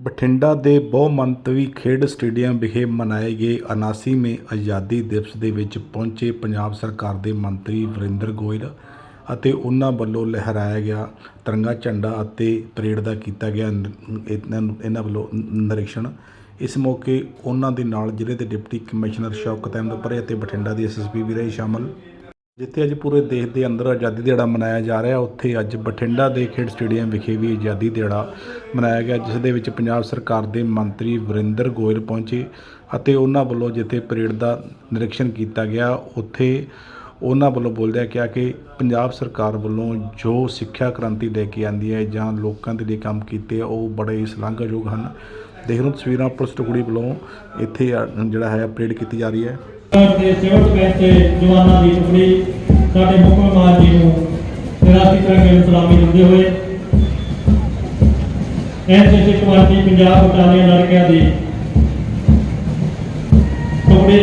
ਬਠਿੰਡਾ ਦੇ ਬਹੁਮੰਤਵੀ ਖੇਡ ਸਟੇਡੀਅਮ ਵਿਖੇ ਮਨਾਏ ਗਏ 79ਵੇਂ ਆਜ਼ਾਦੀ ਦਿਵਸ ਦੇ ਵਿੱਚ ਪਹੁੰਚੇ ਪੰਜਾਬ ਸਰਕਾਰ ਦੇ ਮੰਤਰੀ ਵਰਿੰਦਰ ਗੋਇਲ ਅਤੇ ਉਹਨਾਂ ਵੱਲੋਂ ਲਹਿਰਾਇਆ ਗਿਆ ਤਿਰੰਗਾ ਝੰਡਾ ਅਤੇ ਪਰੇਡ ਦਾ ਕੀਤਾ ਗਿਆ ਇਹਨਾਂ ਇਹਨਾਂ ਵੱਲੋਂ ਨ- ਨਿਰੀਖਣ। ਇਸ ਮੌਕੇ ਉਹਨਾਂ ਦੇ ਨਾਲ ਜ਼ਿਲ੍ਹੇ ਦੇ ਡਿਪਟੀ ਕਮਿਸ਼ਨਰ ਸ਼ੌਕਤ ਅਹਿਮਦ ਅਤੇ ਬਠਿੰਡਾ ਦੀ ਐਸਐਸਪੀ ਵੀ ਰਹੇ ਸ਼ਾਮਲ। ਜਿੱਥੇ ਅੱਜ ਪੂਰੇ ਦੇਸ਼ ਦੇ ਅੰਦਰ ਆਜ਼ਾਦੀ ਦਿਹਾੜਾ ਮਨਾਇਆ ਜਾ ਰਿਹਾ, ਉੱਥੇ ਅੱਜ ਬਠਿੰਡਾ ਦੇ ਖੇਡ ਸਟੇਡੀਅਮ ਵਿਖੇ ਵੀ ਆਜ਼ਾਦੀ ਦਿਹਾੜਾ ਮਨਾਇਆ ਗਿਆ, ਜਿਸ ਦੇ ਵਿੱਚ ਪੰਜਾਬ ਸਰਕਾਰ ਦੇ ਮੰਤਰੀ ਵਰਿੰਦਰ ਗੋਇਲ ਪਹੁੰਚੇ ਅਤੇ ਉਹਨਾਂ ਵੱਲੋਂ ਜਿੱਥੇ ਪਰੇਡ ਦਾ ਨਿਰੀਖਣ ਕੀਤਾ ਗਿਆ, ਉੱਥੇ ਉਹਨਾਂ ਵੱਲੋਂ ਬੋਲਦਿਆਂ ਕਿਹਾ ਕਿ ਪੰਜਾਬ ਸਰਕਾਰ ਵੱਲੋਂ ਜੋ ਸਿੱਖਿਆ ਕ੍ਰਾਂਤੀ ਲੈ ਕੇ ਆਂਦੀ ਹੈ ਜਾਂ ਲੋਕਾਂ ਦੇ ਲਈ ਕੰਮ ਕੀਤੇ ਉਹ ਬੜੇ ਹੀ ਸ਼ਲਾਘਾਯੋਗ ਹਨ। ਦੇਖ ਲਓ ਤਸਵੀਰਾਂ ਪੁਲਿਸ ਟੁਕੜੀ ਵੱਲੋਂ ਇੱਥੇ ਜਿਹੜਾ ਹੈ ਪਰੇਡ ਕੀਤੀ ਜਾ ਰਹੀ ਹੈ। ਤੇ ਸਿਵਲ ਡਿਫੈਂਸ ਦੇ ਜਵਾਨਾਂ ਦੀ ਟੁਕੜੀ ਸਾਡੇ ਮੁੱਖ ਮਹਿਮਾਨ ਜੀ ਨੂੰ ਵਿਰਾਸਤੀ ਤਿਰੰਗੇ ਨੂੰ ਸਲਾਮੀ ਦਿੰਦੇ ਹੋਏ ਐਨਸੀਸੀ ਕਮਾਂਡੀ ਪੰਜਾਬ ਬਟਾਲੀਅਨ ਲੜਕਿਆਂ ਦੀ ਟੁਕੜੀ,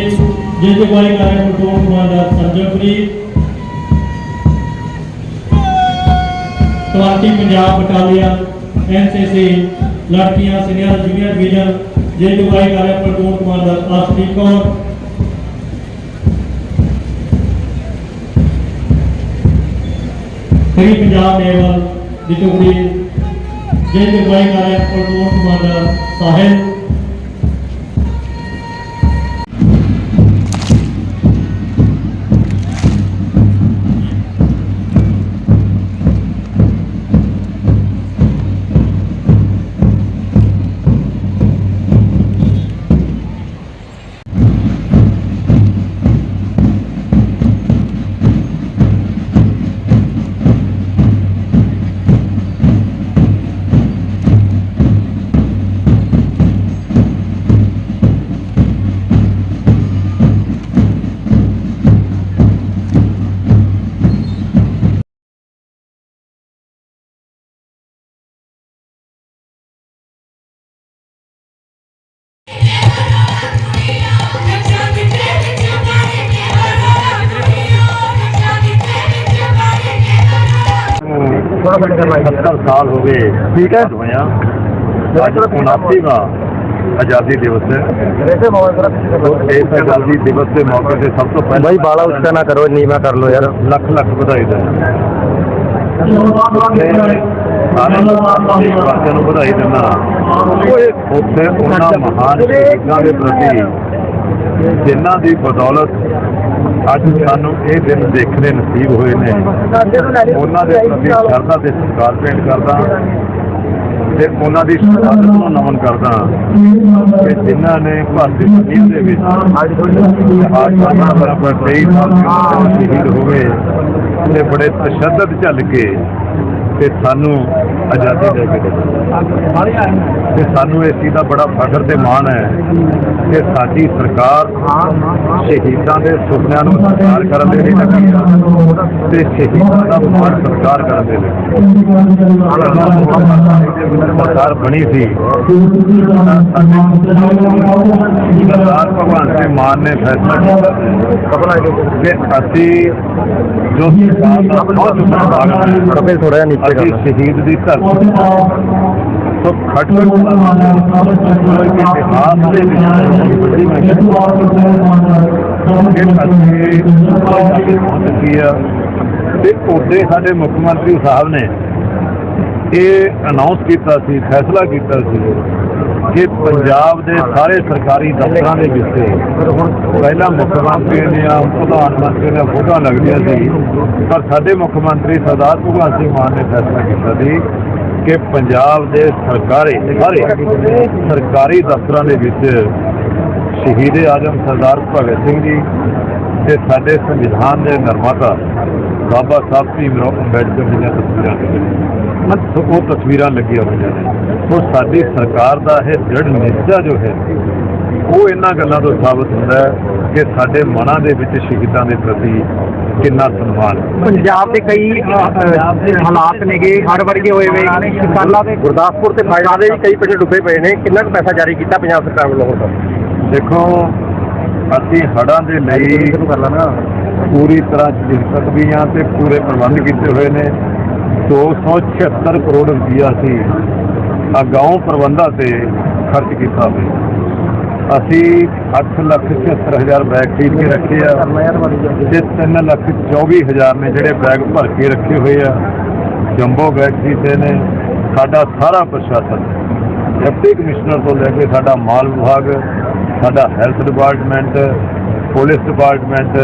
ਜਿਸ ਦੀ ਅਗਵਾਈ ਕਰ ਰਹੇ ਕਮਾਂਡਰ ਸੰਜਨਪੁਰੀ ਕਮਾਂਡੀ ਪੰਜਾਬ ਬਟਾਲੀਅਨ ਐਨਸੀਸੀ ਲੜਕੀਆਂ ਸੀਨੀਅਰ ਜੂਨੀਅਰ ਡਿਵੀਜ਼ਨ ਜਿਸ ਦੀ ਅਗਵਾਈ ਕਰ ਰਹੇ ਪਲਟੂਨ ਕਮਾਂਡਰ ਅਰਸ਼ਦੀਪ ਕੌਰ ਫਰੀ ਪੰਜਾਬ ਨੇਵਲ ਦੀ ਟੁਕੜੀ ਜਿਹਦੀ ਅਗਵਾਈ ਕਰ ਰਿਹਾ ਪਲਟੂਨ ਕਮਾਂਡਰ ਸਾਹਿਲ ਥੋੜਾ ਸੈਟ ਕਰ ਲਾਈ 70 ਸਾਲ ਹੋ ਗਏ। ਠੀਕ ਹੈ। ਹੋਇਆ ਅੱਜ 79ਵਾਂ ਆਜ਼ਾਦੀ ਦਿਵਸ ਹੈ ਇਸ ਆਜ਼ਾਦੀ ਦਿਵਸ ਦੇ ਮੌਕੇ ਤੇ ਸਭ ਤੋਂ ਪਹਿਲਾਂ ਬਾਈ ਬਾਲਾ ਉੱਚਾ ਨਾ ਕਰੋ ਨੀਵਾ ਕਰ ਲੋ ਯਾਰ। ਲੱਖ ਲੱਖ ਵਧਾਈ ਸਾਰੇ ਨੂੰ ਵਧਾਈ ਦਿੰਦਾ। ਉਹ ਉੱਥੇ ਉਹਨਾਂ ਮਹਾਨ ਸ਼ਹੀਦਾਂ ਦੇ ਪ੍ਰਤੀ ਜਿਨ੍ਹਾਂ ਦੀ ਬਦੌਲਤ ਅੱਜ ਸਾਨੂੰ ਇਹ ਦਿਨ ਦੇਖਣੇ ਨਸੀਬ ਹੋਏ ਨੇ। ਉਹਨਾਂ ਦੇ ਪ੍ਰਤੀ ਸ਼ਰਧਾ ਤੇ ਸਤਿਕਾਰ ਭੇਟ ਕਰਦਾ ਤੇ ਉਹਨਾਂ ਦੀ ਸ਼ਹਾਦਤ ਨੂੰ ਨਮਨ ਕਰਦਾ ਕਿ ਜਿਨ੍ਹਾਂ ਨੇ ਭਾਰਤੀ ਜ਼ਮੀਨ ਦੇ ਵਿੱਚ ਆਸਮਾਨਾਂ ਬਰਾਬਰ 23 ਸਾਲ ਸ਼ਹੀਦ ਹੋਵੇ ਤੇ ਬੜੇ ਤਸ਼ੱਦਦ ਝੱਲ ਕੇ ਤੇ ਸਾਨੂੰ ਆਜ਼ਾਦੀ ਦੇ ਕੇ ਦਿੱਤੀ ਤੇ ਸਾਨੂੰ ਇਸ ਚੀਜ਼ ਦਾ ਬੜਾ ਫਖਰ ਤੇ ਮਾਣ ਹੈ ਕਿ ਸਾਡੀ ਸਰਕਾਰ ਸ਼ਹੀਦਾਂ ਦੇ ਸੁਪਨਿਆਂ ਨੂੰ ਸਾਕਾਰ ਕਰਨ ਦੇ ਲਈ ਲੱਗੀ ਹੈ ਤੇ ਸ਼ਹੀਦਾਂ ਦਾ ਮਾਣ ਸਤਿਕਾਰ ਕਰਨ ਦੇ ਲਈ। ਸਰਕਾਰ ਬਣੀ ਸੀ। ਸਰਦਾਰ ਭਗਵਾਨ ਸਿੰਘ ਮਾਨ ਨੇ ਫੈਸਲਾ ਕੀਤਾ ਕਿ ਅਸੀਂ ਜੋ ਸਰਕਾਰ ਦਾ ਬਹੁਤ ਰੁਪਏ ਥੋੜਾ ਜਿਹਾ ਨੀਚੇ ਕਰ ਅਸੀਂ ਸ਼ਹੀਦ ਦੀ ਧਰਤੀ ਤੋਂ ਖੱਟ ਇਤਿਹਾਸ ਦੇ ਵਿੱਚ ਬੜੀ ਕਿ ਅਸੀਂ ਆ ਤੇ ਉਹਦੇ ਸਾਡੇ ਮੁੱਖ ਮੰਤਰੀ ਸਾਹਿਬ ਨੇ ਇਹ ਅਨਾਉਂਸ ਕੀਤਾ ਸੀ ਫੈਸਲਾ ਕੀਤਾ ਸੀ ਕਿ ਪੰਜਾਬ ਦੇ ਸਾਰੇ ਸਰਕਾਰੀ ਦਫ਼ਤਰਾਂ ਦੇ ਵਿੱਚ ਪਹਿਲਾਂ ਮੁੱਖ ਮੰਤਰੀ ਦੀਆਂ ਪ੍ਰਧਾਨ ਮੰਤਰੀ ਦੀਆਂ ਫੋਟੋਆਂ ਲੱਗਦੀਆਂ ਸੀ ਪਰ ਸਾਡੇ ਮੁੱਖ ਮੰਤਰੀ ਸਰਦਾਰ ਭਗਵੰਤ ਸਿੰਘ ਮਾਨ ਨੇ ਫੈਸਲਾ ਕੀਤਾ ਸੀ ਕਿ ਪੰਜਾਬ ਦੇ ਸਰਕਾਰੀ ਸਾਰੇ ਸਰਕਾਰੀ ਦਫ਼ਤਰਾਂ ਦੇ ਵਿੱਚ ਸ਼ਹੀਦ ਆਜਮ ਸਰਦਾਰ ਭਗਤ ਸਿੰਘ ਜੀ ਤੇ ਸਾਡੇ ਸੰਵਿਧਾਨ ਦੇ ਨਿਰਮਾਤਾ ਬਾਬਾ ਸਾਹਿਬ ਭੀਮਰਾਓ ਅੰਬੇਡਕਰ ਜੀ ਦੀਆਂ ਤਸਵੀਰਾਂ ਲੱਗੀਆਂ ਉਹ ਤਸਵੀਰਾਂ ਲੱਗੀਆਂ ਹੋਈਆਂ ਨੇ। ਉਹ ਸਾਡੀ ਸਰਕਾਰ ਦਾ ਇਹ ਦ੍ਰਿੜ ਨਿਸ਼ਚਾ ਜੋ ਹੈ, ਉਹ ਇਹਨਾਂ ਗੱਲਾਂ ਤੋਂ ਸਾਬਤ ਹੁੰਦਾ ਹੈ। ਕਿ ਸਾਡੇ ਮਨਾਂ ਦੇ ਵਿੱਚ ਸ਼ਹੀਦਾਂ ਦੇ ਪ੍ਰਤੀ ਕਿੰਨਾ ਸਨਮਾਨ ਪੰਜਾਬ ਦੇ ਕਈ ਹਾਲਾਤ ਨੇਗੇ ਹੜ ਵਰਗੇ ਹੋਏ ਵੇ ਕਿਸਾਨਾਂ ਦੇ ਗੁਰਦਾਸਪੁਰ ਤੇ ਫਾਇਦਾ ਦੇ ਵੀ ਕਈ ਪਿੰਡ ਡੁੱਬੇ ਪਏ ਨੇ। ਕਿੰਨਾ ਕੁ ਪੈਸਾ ਜਾਰੀ ਕੀਤਾ ਪੰਜਾਬ ਸਰਕਾਰ ਵੱਲੋਂ ਦੇਖੋ ਅਸੀਂ ਹੜ੍ਹਾਂ ਦੇ ਲਈ ਪੂਰੀ ਤਰ੍ਹਾਂ ਚਿੰਤਤ ਵੀ ਹਾਂ ਤੇ ਪੂਰੇ ਪ੍ਰਬੰਧ ਕੀਤੇ ਹੋਏ ਨੇ। 276 ਕਰੋੜ ਰੁਪਈਆ ਸੀ ਅਗਾਊਂ ਪ੍ਰਬੰਧਾਂ ਤੇ ਖਰਚ ਕੀਤਾ ਹੋਵੇ ਅਸੀਂ 8 ਲੱਖ 76 ਹਜ਼ਾਰ ਬੈਗ ਖਰੀਦ ਕੇ ਰੱਖੇ ਆ। ਤੇ 3 ਲੱਖ 24 ਹਜ਼ਾਰ ਨੇ ਜਿਹੜੇ ਬੈਗ ਭਰ ਕੇ ਰੱਖੇ ਹੋਏ ਆ। ਜੰਬੋ ਬੈਗ ਖਰੀਦੇ ਨੇ। ਸਾਡਾ ਸਾਰਾ ਪ੍ਰਸ਼ਾਸਨ, ਡਿਪਟੀ ਕਮਿਸ਼ਨਰ ਤੋਂ ਲੈ ਕੇ ਸਾਡਾ ਮਾਲ ਵਿਭਾਗ, ਸਾਡਾ ਹੈਲਥ ਡਿਪਾਰਟਮੈਂਟ, ਪੁਲਿਸ ਡਿਪਾਰਟਮੈਂਟ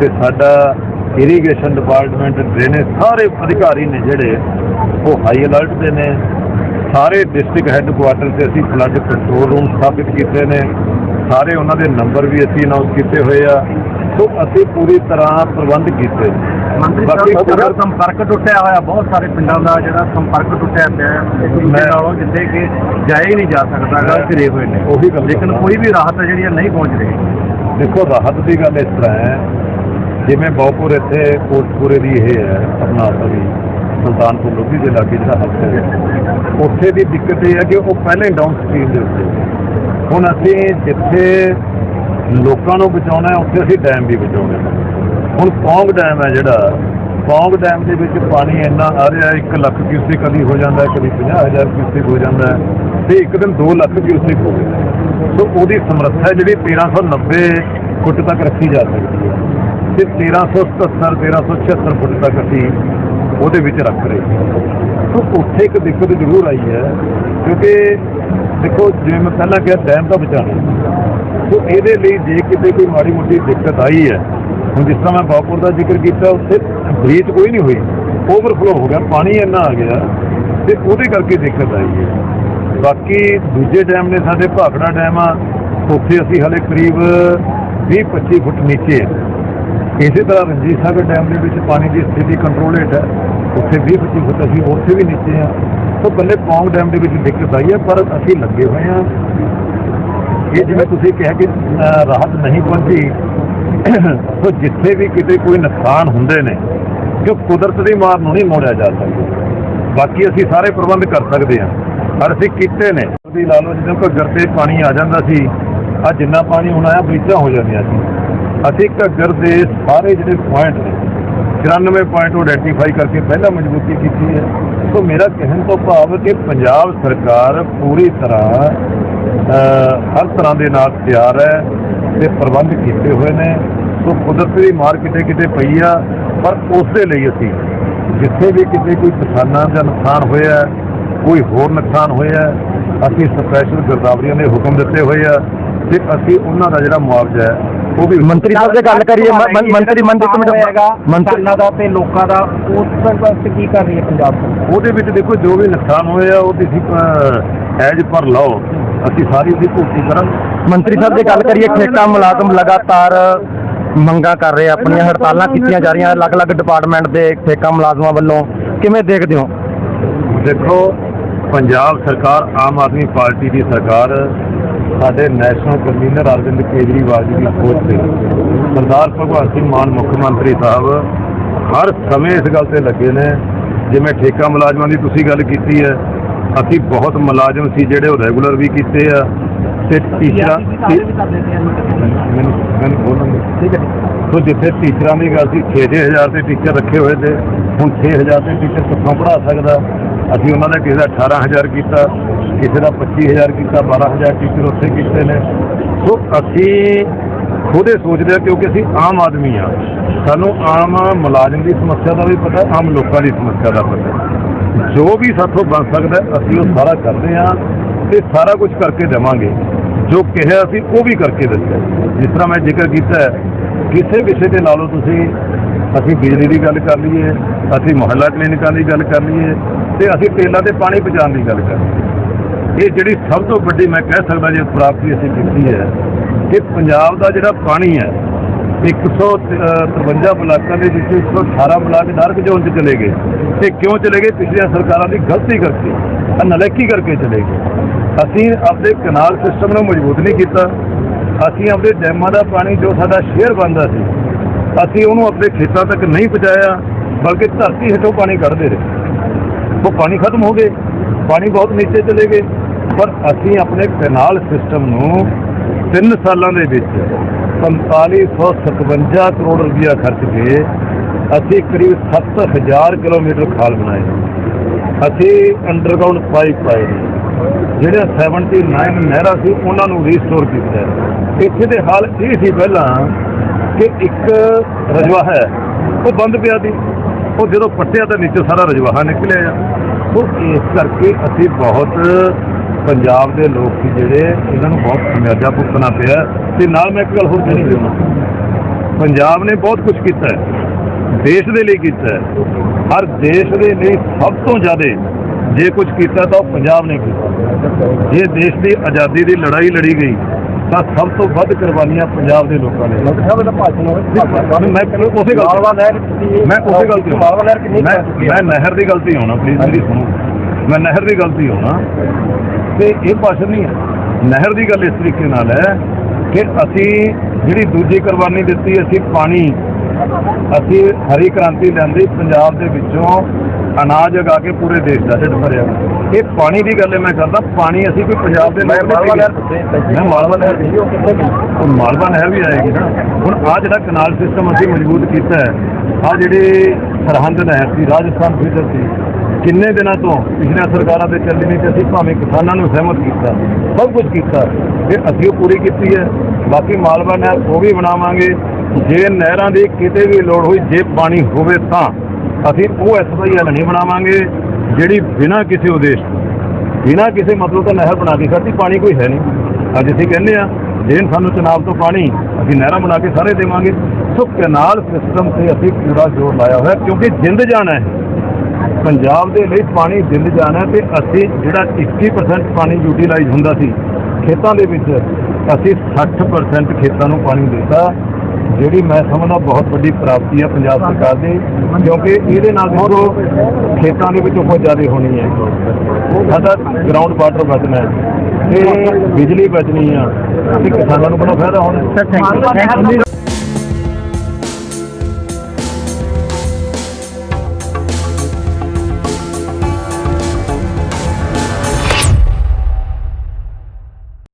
ਤੇ ਸਾਡਾ ਇਰੀਗੇਸ਼ਨ ਡਿਪਾਰਟਮੈਂਟ ਡਰੇਨੇਜ ਸਾਰੇ ਅਧਿਕਾਰੀ ਨੇ ਜਿਹੜੇ ਉਹ ਹਾਈ ਅਲਰਟ ਦੇ ਨੇ। ਸਾਰੇ ਡਿਸਟ੍ਰਿਕਟ ਹੈੱਡਕੁਆਟਰ ਤੇ ਅਸੀਂ ਫਲੱਡ ਕੰਟਰੋਲ ਰੂਮ ਸਥਾਪਿਤ ਕੀਤੇ ਨੇ। ਸਾਰੇ ਉਹਨਾਂ ਦੇ ਨੰਬਰ ਵੀ ਅਸੀਂ ਅਨਾਉਂਸ ਕੀਤੇ ਹੋਏ ਆ। ਸੋ ਅਸੀਂ ਪੂਰੀ ਤਰ੍ਹਾਂ ਪ੍ਰਬੰਧ ਕੀਤੇ। ਮੰਤਰੀ ਬਾਕੀ ਸਾਹਿਬ ਜਿਹੜਾ ਸੰਪਰਕ ਟੁੱਟਿਆ ਹੋਇਆ ਬਹੁਤ ਸਾਰੇ ਪਿੰਡਾਂ ਦਾ ਜਿਹੜਾ ਸੰਪਰਕ ਟੁੱਟਿਆ ਪਿਆ ਮੈਂ- ਨਾਲੋਂ ਜਿੱਦੇ ਕਿ ਜਾਇਆ ਹੀ ਨਹੀਂ ਜਾ ਸਕਦਾ ਗਾ ਘਿਰੇ ਹੋਏ ਨੇ। ਉਹੀ ਗੱਲ ਲੇਕਿਨ ਕੋਈ ਵੀ ਰਾਹਤ ਜਿਹੜੀ ਨਹੀਂ ਪਹੁੰਚ ਰਹੀ। ਦੇਖੋ ਰਾਹਤ ਦੀ ਗੱਲ ਇਸ ਤਰ੍ਹਾਂ ਹੈ ਜਿਵੇਂ ਬਹੁਪੁਰ ਇੱਥੇ ਕੋਟਪੁਰੇ ਦੀ ਇਹ ਹੈ ਆਪਣਾ ਸਭੀ ਸੁਲਤਾਨਪੁਰ ਲੋਧੀ ਦੇ ਲਾਗੇ ਜਿਹੜਾ ਹੱਥ ਹੈ। ਉੱਥੇ ਦੀ ਦਿੱਕਤ ਇਹ ਹੈ ਕਿ ਉਹ ਪਹਿਲੇ ਡਾਊਨ ਸਟ੍ਰੀਮ ਦੇ ਉੱਤੇ ਹੁਣ ਅਸੀਂ ਜਿੱਥੇ ਲੋਕਾਂ ਨੂੰ ਬਚਾਉਣਾ ਹੈ, ਉੱਥੇ ਅਸੀਂ ਡੈਮ ਵੀ ਬਚਾਉਣੇ ਹੁਣ ਪੌਂਗ ਡੈਮ ਹੈ ਜਿਹੜਾ ਪੌਂਗ ਡੈਮ ਦੇ ਵਿੱਚ ਪਾਣੀ ਇੰਨਾ ਆ ਰਿਹਾ 1 ਲੱਖ ਕਿਊਸਿਕ ਕਦੀ ਹੋ ਜਾਂਦਾ ਹੈ, ਕਦੀ 50000 ਕਿਊਸਿਕ ਹੋ ਜਾਂਦਾ ਹੈ ਤੇ ਇੱਕ ਦਿਨ 2 ਲੱਖ ਕਿਊਸਿਕ ਹੋ ਗਿਆ ਸੋ ਉਹਦੀ ਸਮਰੱਥਾ ਹੈ ਜਿਹੜੀ 1390 ਫੁੱਟ ਤੱਕ ਰੱਖੀ ਜਾ ਸਕਦੀ ਹੈ। ਤੇ 1377 1376 ਫੁੱਟ ਤੱਕ ਅਸੀਂ ਉਹਦੇ ਵਿੱਚ ਰੱਖ ਰਹੇ ਸੋ ਉੱਥੇ ਇੱਕ ਦਿੱਕਤ ਜ਼ਰੂਰ ਆਈ ਹੈ, ਕਿਉਂਕਿ ਦੇਖੋ, ਜਿਵੇਂ ਮੈਂ ਪਹਿਲਾਂ ਕਿਹਾ ਡੈਮ ਤਾਂ ਬਚਾਉਣਾ ਸੋ ਇਹਦੇ ਲਈ ਜੇ ਕਿਤੇ ਕੋਈ ਮਾੜੀ ਮੋਟੀ ਦਿੱਕਤ ਆਈ ਹੈ, ਹੁਣ ਜਿਸ ਤਰ੍ਹਾਂ ਮੈਂ ਬਾਪੁਰ ਦਾ ਜ਼ਿਕਰ ਕੀਤਾ, ਉੱਥੇ ਬ੍ਰੀਚ ਕੋਈ ਨਹੀਂ ਹੋਈ ਓਵਰਫਲੋ ਹੋ ਗਿਆ, ਪਾਣੀ ਇੰਨਾ ਆ ਗਿਆ, ਤੇ ਉਹਦੇ ਕਰਕੇ ਦਿੱਕਤ ਆਈ ਹੈ। ਬਾਕੀ ਦੂਜੇ ਡੈਮ ਨੇ ਸਾਡੇ ਭਾਖੜਾ ਡੈਮ ਆ, ਉੱਥੇ ਅਸੀਂ ਹਲੇ ਕਰੀਬ 20-25 ਫੁੱਟ ਨੀਚੇ ਹਾਂ ਇਸੇ ਤਰ੍ਹਾਂ ਰਣਜੀਤ ਸਾਗਰ ਡੈਮ ਦੇ ਵਿੱਚ ਪਾਣੀ ਦੀ ਸਥਿਤੀ ਕੰਟਰੋਲ ਹੇਠ ਹੈ। ਉੱਥੇ 20-25 ਫੁੱਟ ਅਸੀਂ ਉੱਥੇ ਵੀ ਨੀਚੇ ਹਾਂ। ਸੋ ਬੱਲੇ ਪੌਂਗ ਡੈਮ ਦੇ ਵਿੱਚ ਦਿੱਕਤ ਆਈ ਹੈ, ਪਰ ਅਸੀਂ ਲੱਗੇ ਹੋਏ ਹਾਂ। ਇਹ ਜਿਵੇਂ ਤੁਸੀਂ ਕਿਹਾ ਕਿ ਰਾਹਤ ਨਹੀਂ ਪਹੁੰਚੀ, ਸੋ ਜਿੱਥੇ ਵੀ ਕਿਤੇ ਕੋਈ ਨੁਕਸਾਨ ਹੁੰਦੇ ਨੇ, ਜੋ ਕੁਦਰਤ ਦੀ ਮਾਰ ਨੂੰ ਨਹੀਂ ਮੋੜਿਆ ਜਾ ਸਕਦਾ। ਬਾਕੀ ਅਸੀਂ ਸਾਰੇ ਪ੍ਰਬੰਧ ਕਰ ਸਕਦੇ ਹਾਂ, ਪਰ ਅਸੀਂ ਕੀਤੇ ਨੇ। ਉਹਦੀ ਲਾ ਲਓ, ਜਦੋਂ ਘੱਗਰ ਤੇ ਪਾਣੀ ਆ ਜਾਂਦਾ ਸੀ ਆ ਜਿੰਨਾ ਪਾਣੀ ਹੁਣ ਆਇਆ, ਬ੍ਰੀਚਾਂ ਹੋ ਜਾਂਦੀਆਂ ਸੀ। ਅਸੀਂ ਘੱਗਰ ਦੇ ਸਾਰੇ ਜਿਹੜੇ ਪੁਆਇੰਟ ਨੇ 94 ਪੁਆਇੰਟ ਉਹ ਆਇਡੈਂਟੀਫਾਈ ਕਰਕੇ ਪਹਿਲਾਂ ਮਜ਼ਬੂਤੀ ਕੀਤੀ ਹੈ। ਸੋ ਮੇਰਾ ਕਹਿਣ ਤੋਂ ਭਾਵ ਕਿ ਪੰਜਾਬ ਸਰਕਾਰ ਪੂਰੀ ਤਰ੍ਹਾਂ ਹਰ ਤਰ੍ਹਾਂ ਦੇ ਨਾਲ ਤਿਆਰ ਹੈ ਤੇ ਪ੍ਰਬੰਧ ਕੀਤੇ ਹੋਏ ਨੇ। ਸੋ ਕੁਦਰਤ ਦੀ ਮਾਰ ਕਿਤੇ ਕਿਤੇ ਪਈ ਆ, ਪਰ ਉਸ ਦੇ ਲਈ ਅਸੀਂ ਜਿੱਥੇ ਵੀ ਕਿਤੇ ਕੋਈ ਕਿਸਾਨਾਂ ਦਾ ਨੁਕਸਾਨ ਹੋਇਆ, ਕੋਈ ਹੋਰ ਨੁਕਸਾਨ ਹੋਇਆ, ਅਸੀਂ ਸਪੈਸ਼ਲ ਗਿਰਦਾਵਰੀਆਂ ਦੇ ਹੁਕਮ ਦਿੱਤੇ ਹੋਏ ਆ ਤੇ ਅਸੀਂ ਉਹਨਾਂ ਦਾ ਜਿਹੜਾ ਮੁਆਵਜ਼ਾ ਹੈ ਉਹ ਵੀ ਮੰਤਰੀ ਸਾਹਿਬ ਦੇ ਗੱਲ ਕਰੀਏ ਮ- ਮ- ਮੰਤਰੀ ਮੰਤਰੀ ਇੱਕ ਮਿੰਟ ਮੰਤਰੀ ਕਿਸਾਨਾਂ ਦਾ ਤੇ ਲੋਕਾਂ ਦਾ ਉਸ ਵਾਸਤੇ ਕੀ ਕਰ ਰਹੀ ਹੈ ਪੰਜਾਬ ਸਰਕਾਰ? ਉਹਦੇ ਵਿੱਚ ਦੇਖੋ ਜੋ ਵੀ ਨੁਕਸਾਨ ਹੋਇਆ ਉਹ ਤੁਸੀਂ ਐਜ ਪਰ ਲਓ। ਅਸੀਂ ਸਾਰੀ ਉਹਦੀ ਪੂਰਤੀ ਕਰਾਂਗੇ। ਮੰਤਰੀ ਸਾਹਿਬ ਦੀ ਗੱਲ ਕਰੀਏ ਠੇਕਾ ਮੁਲਾਜ਼ਮ ਲਗਾਤਾਰ ਮੰਗਾਂ ਕਰ ਰਹੇ ਆ, ਆਪਣੀਆਂ ਹੜਤਾਲਾਂ ਕੀਤੀਆਂ ਜਾ ਰਹੀਆਂ ਅਲੱਗ-ਅਲੱਗ ਡਿਪਾਰਟਮੈਂਟ ਦੇ ਠੇਕਾ ਮੁਲਾਜ਼ਮਾਂ ਵੱਲੋਂ। ਕਿਵੇਂ ਦੇਖਦੇ ਹੋ? ਦੇਖੋ ਪੰਜਾਬ ਸਰਕਾਰ ਆਮ ਆਦਮੀ ਪਾਰਟੀ ਦੀ ਸਰਕਾਰ ਸਾਡੇ ਨੈਸ਼ਨਲ ਕਨਵੀਨਰ ਅਰਵਿੰਦ ਕੇਜਰੀਵਾਲ ਜੀ ਦੀ ਸੋਚ ਤੇ ਸਰਦਾਰ ਭਗਵੰਤ ਸਿੰਘ ਮਾਨ ਮੁੱਖ ਮੰਤਰੀ ਸਾਹਿਬ ਹਰ ਸਮੇਂ ਇਸ ਗੱਲ ਤੇ ਲੱਗੇ ਨੇ ਜਿਵੇਂ ਠੇਕਾ ਮੁਲਾਜ਼ਮਾਂ ਦੀ ਤੁਸੀਂ ਗੱਲ ਕੀਤੀ ਹੈ ਅਸੀਂ ਬਹੁਤ ਮੁਲਾਜ਼ਮ ਸੀ ਜਿਹੜੇ ਉਹ ਰੈਗੂਲਰ ਵੀ ਕੀਤੇ ਆ ਤੇ ਟੀਚਰਾਂ ਮੈਨੂੰ ਮੈਨੂੰ ਬੋਲਣ ਦਿਓ। ਠੀਕ ਹੈ ਸੋ ਜਿੱਥੇ ਟੀਚਰਾਂ ਦੀ ਗੱਲ ਸੀ 6-6000 ਤੇ ਟੀਚਰ ਰੱਖੇ ਹੋਏ ਤੇ ਹੁਣ 6000 ਤੇ ਟੀਚਰ ਕਿੱਥੋਂ ਪੜ੍ਹਾ ਸਕਦਾ? ਅਸੀਂ ਉਹਨਾਂ ਦਾ ਕਿਸੇ ਦਾ 18000 ਕੀਤਾ। ਕਿਸੇ ਦਾ 25000 ਕੀਤਾ 12000 ਟੀਚਰ ਉੱਥੇ ਕੀਤੇ ਨੇ। ਸੋ ਅਸੀਂ ਖੁਦੇ ਸੋਚਦੇ ਹਾਂ ਕਿਉਂਕਿ ਅਸੀਂ ਆਮ ਆਦਮੀ ਆ ਸਾਨੂੰ ਆਮ ਮੁਲਾਜ਼ਮ ਦੀ ਸਮੱਸਿਆ ਦਾ ਵੀ ਪਤਾ, ਆਮ ਲੋਕਾਂ ਦੀ ਸਮੱਸਿਆ ਦਾ ਪਤਾ। ਜੋ ਵੀ ਸਾਥੋਂ ਬਣ ਸਕਦਾ ਅਸੀਂ ਉਹ ਸਾਰਾ ਕਰਦੇ ਹਾਂ ਤੇ ਸਾਰਾ ਕੁਝ ਕਰਕੇ ਦੇਵਾਂਗੇ। ਜੋ ਕਿਹਾ ਅਸੀਂ, ਉਹ ਵੀ ਕਰਕੇ ਦੱਸਿਆ ਜਿਸ ਤਰ੍ਹਾਂ ਮੈਂ ਜ਼ਿਕਰ ਕੀਤਾ ਕਿਸੇ ਵਿਸ਼ੇ ਤੇ ਲਾ ਲਓ ਤੁਸੀਂ, ਅਸੀਂ ਬਿਜਲੀ ਦੀ ਗੱਲ ਕਰ ਲਈਏ, ਅਸੀਂ ਮੁਹੱਲਾ ਕਲੀਨਿਕਾਂ ਦੀ ਗੱਲ ਕਰ ਲਈਏ, ਤੇ ਅਸੀਂ ਤੇਲਾਂ ਤੇ ਪਾਣੀ ਪਹੁੰਚਾਉਣ ਦੀ ਗੱਲ ਕਰ ਲਈਏ। ਇਹ ਜਿਹੜੀ ਸਭ ਤੋਂ ਵੱਡੀ ਮੈਂ ਕਹਿ ਸਕਦਾ ਜੇ ਪ੍ਰਾਪਤੀ ਅਸੀਂ ਕੀਤੀ ਹੈ ਕਿ ਪੰਜਾਬ ਦਾ ਜਿਹੜਾ ਪਾਣੀ ਹੈ 153 ਬਲਾਕਾਂ ਦੇ ਵਿੱਚ 118 ਬਲਾਕ ਡਾਰਕ ਜ਼ੋਨ 'ਚ ਚਲੇ ਗਏ। ਤੇ ਕਿਉਂ ਚਲੇ ਗਏ? ਪਿਛਲੀਆਂ ਸਰਕਾਰਾਂ ਦੀ ਗਲਤੀ ਕਰਕੇ, ਆਹ ਕਰਕੇ ਚਲੇ ਗਏ। ਅਸੀਂ ਆਪਣੇ ਕਨਾਲ ਸਿਸਟਮ ਨੂੰ ਮਜ਼ਬੂਤ ਨਹੀਂ ਕੀਤਾ। ਅਸੀਂ ਆਪਣੇ ਡੈਮਾਂ ਦਾ ਪਾਣੀ, ਜੋ ਸਾਡਾ ਸ਼ੇਅਰ ਬਣਦਾ ਸੀ, ਅਸੀਂ ਉਹਨੂੰ ਆਪਣੇ ਖੇਤਾਂ ਤੱਕ ਨਹੀਂ ਪਹੁੰਚਾਇਆ, ਬਲਕਿ ਧਰਤੀ ਹੇਠੋਂ ਪਾਣੀ ਕੱਢਦੇ ਰਹੇ। ਉਹ ਪਾਣੀ ਖਤਮ ਹੋ ਗਏ। ਪਾਣੀ ਬਹੁਤ ਨੀਚੇ ਚਲੇ ਗਏ। ਪਰ ਅਸੀਂ ਆਪਣੇ ਕਨਾਲ ਸਿਸਟਮ ਨੂੰ 3 ਸਾਲਾਂ ਦੇ ਵਿੱਚ 4557 ਕਰੋੜ ਰੁਪਇਆ ਖਰਚ ਕੇ ਅਸੀਂ ਕਰੀਬ 7000 ਕਿਲੋਮੀਟਰ ਖਾਲ ਬਣਾਏ ਅਸੀਂ ਅੰਡਰਗਰਾਉਂਡ ਪਾਈਪ ਪਾਏ ਨੇ। ਜਿਹੜੇ 79 ਨਹਿਰਾਂ ਸੀ, ਉਹਨਾਂ ਨੂੰ ਰੀਸਟੋਰ ਕੀਤਾ ਇੱਥੇ ਦੇ ਹਾਲ ਇਹ ਸੀ ਪਹਿਲਾਂ ਕਿ ਇੱਕ ਰਜਵਾ ਹੈ, ਉਹ ਬੰਦ ਪਿਆ ਸੀ। ਉਹ ਜਦੋਂ ਪੱਟਿਆ ਤਾਂ ਨੀਚੇ ਸਾਰਾ ਰਜਵਾਹਾ ਨਿਕਲਿਆ ਸੋ ਇਸ ਕਰਕੇ ਅਸੀਂ ਬਹੁਤ ਪੰਜਾਬ ਦੇ ਲੋਕ ਸੀ ਜਿਹੜੇ ਇਹਨਾਂ ਨੂੰ ਬਹੁਤ ਖਮਿਆਜਾ ਭੁਗਤਣਾ ਪਿਆ। ਤੇ ਨਾਲ ਮੈਂ ਇੱਕ ਗੱਲ ਹੋਰ ਕਹਿਣੀ ਚਾਹੁੰਦਾ ਪੰਜਾਬ ਨੇ ਬਹੁਤ ਕੁਝ ਕੀਤਾ ਹੈ। ਦੇਸ਼ ਦੇ ਲਈ ਕੀਤਾ ਹੈ। ਹਰ ਦੇਸ਼ ਦੇ ਲਈ ਸਭ ਤੋਂ ਜ਼ਿਆਦਾ ਜੇ ਕੁਝ ਕੀਤਾ ਤਾਂ ਉਹ ਪੰਜਾਬ ਨੇ ਕੀਤਾ। ਜੇ ਦੇਸ਼ ਦੀ ਆਜ਼ਾਦੀ ਦੀ ਲੜਾਈ ਲੜੀ ਗਈ ਤਾਂ ਸਭ ਤੋਂ ਵੱਧ ਕੁਰਬਾਨੀਆਂ ਪੰਜਾਬ ਦੇ ਲੋਕਾਂ ਨੇ। ਸਾਹਿਬ ਦਾ ਭਾਸ਼ਣ ਹੋਵੇ। ਮੈਂ ਉਸੇ ਗੱਲ ਮਾਲਵਾ ਨਹਿਰ ਮੈਂ ਉਸੇ ਗੱਲ ਤੇ। ਮਾਲਵਾ ਨਹਿਰ ਕਿੰਨੀ ਮੈਂ ਮੈਂ ਨਹਿਰ ਦੀ ਗੱਲ ਤੇ ਆਉਣਾ ਪਲੀਜ਼ ਮੇਰੀ ਸੁਣੋ। ਮੈਂ ਨਹਿਰ ਦੀ ਗੱਲ ਤੇ ਆਉਣਾ। ਤੇ ਇਹ ਭਾਸ਼ਣ ਨਹੀਂ ਹੈ। ਨਹਿਰ ਦੀ ਗੱਲ ਇਸ ਤਰੀਕੇ ਨਾਲ ਹੈ ਕਿ ਅਸੀਂ ਜਿਹੜੀ ਦੂਜੀ ਕੁਰਬਾਨੀ ਦਿੱਤੀ ਅਸੀਂ ਪਾਣੀ ਅਸੀਂ ਹਰੀ ਕ੍ਰਾਂਤੀ ਲੈਂਦੇ ਪੰਜਾਬ ਦੇ ਵਿੱਚੋਂ ਅਨਾਜ ਉਗਾ ਕੇ ਪੂਰੇ ਦੇਸ਼ ਦਾ ਢਿੱਡ ਭਰਿਆ ਇਹ ਪਾਣੀ ਦੀ ਗੱਲ ਹੈ ਮੈਂ ਕਰਦਾ ਪਾਣੀ ਅਸੀਂ ਕੋਈ ਪੰਜਾਬ ਦੇ ਮੈਂ ਲੋਕ ਮਾਲਵਾ ਨਹੀਂ ਨਹਿਰ। ਮੈਂ ਮਾਲਵਾ ਨਹਿਰ ਦੀ ਉਹ ਕਿੱਥੇ ਗਈ? ਉਹ ਮਾਲਵਾ ਨਹਿਰ ਵੀ ਆਏਗੀ ਨਾ। ਹੁਣ ਆ ਜਿਹੜਾ ਕਨਾਲ ਸਿਸਟਮ ਅਸੀਂ ਮਜ਼ਬੂਤ ਕੀਤਾ ਹੈ ਆ ਜਿਹੜੇ ਸਰਹੰਦ ਨਹਿਰ ਸੀ ਰਾਜਸਥਾਨ ਫੀਡਰ ਸੀ ਕਿੰਨੇ ਦਿਨਾਂ ਤੋਂ ਪਿਛਲੀਆਂ ਸਰਕਾਰਾਂ ਦੇ ਚੱਲੀ ਨਹੀਂ ਤੇ ਅਸੀਂ ਭਾਵੇਂ ਕਿਸਾਨਾਂ ਨੂੰ ਸਹਿਮਤ ਕੀਤਾ ਸਭ ਕੁਝ ਕੀਤਾ ਫਿਰ ਅਸੀਂ ਉਹ ਪੂਰੀ ਕੀਤੀ ਹੈ। ਬਾਕੀ ਮਾਲਵਾ ਨਹਿਰ ਉਹ ਵੀ ਬਣਾਵਾਂਗੇ। ਜੇ ਨਹਿਰਾਂ ਦੀ ਕਿਤੇ ਵੀ ਲੋੜ ਹੋਈ ਜੇ ਪਾਣੀ ਹੋਵੇ ਤਾਂ। ਅਸੀਂ ਉਹ ਐਸਪੀਐਲ ਨਹੀਂ ਬਣਾਵਾਂਗੇ ਜਿਹੜੀ ਬਿਨਾਂ ਕਿਸੇ ਉਦੇਸ਼ ਬਿਨਾਂ ਕਿਸੇ ਮਤਲਬ ਤੋਂ ਨਹਿਰ ਬਣਾ ਕੇ ਕਰਦੀ ਪਾਣੀ ਕੋਈ ਹੈ ਨਹੀਂ। ਅੱਜ ਅਸੀਂ ਕਹਿੰਦੇ ਆ ਦੇਣ ਸਾਨੂੰ ਚਨਾਬ ਤੋਂ ਪਾਣੀ, ਅਸੀਂ ਨਹਿਰਾਂ ਬਣਾ ਕੇ ਸਾਰੇ ਦੇਵਾਂਗੇ। ਸੋ ਕਨਾਲ ਸਿਸਟਮ ਤੇ ਅਸੀਂ ਪੂਰਾ ਜ਼ੋਰ ਲਾਇਆ ਹੋਇਆ, ਕਿਉਂਕਿ ਜਿੰਦ ਜਾਣਾ ਹੈ। ਪੰਜਾਬ ਦੇ ਲਈ ਪਾਣੀ ਜਿੰਦ ਜਾਣਾ ਹੈ ਤੇ ਅਸੀਂ ਜਿਹੜਾ 21% ਪਾਣੀ ਯੂਟਿਲਾਈਜ਼ ਹੁੰਦਾ ਸੀ, ਖੇਤਾਂ ਦੇ ਵਿੱਚ, ਅਸੀਂ 60% ਖੇਤਾਂ ਨੂੰ ਪਾਣੀ ਦਿੱਤਾ। ਜਿਹੜੀ ਮੈਂ ਸਮਝਦਾ ਬਹੁਤ ਵੱਡੀ ਪ੍ਰਾਪਤੀ ਹੈ ਪੰਜਾਬ ਸਰਕਾਰ ਦੀ ਕਿਉਂਕਿ ਇਹਦੇ ਨਾਲ ਦੇਖੋ ਖੇਤਾਂ ਦੇ ਵਿੱਚ ਬਹੁਤ ਜ਼ਿਆਦਾ ਹੋਣੀ ਹੈ। ਸਾਡਾ ਗਰਾਊਂਡ ਵਾਟਰ ਬਚਣਾ ਹੈ ਤੇ ਬਿਜਲੀ ਬਚਣੀ ਆ ਤੇ ਕਿਸਾਨਾਂ ਨੂੰ ਬੜਾ ਫਾਇਦਾ ਹੋਣਾ। Sir thank you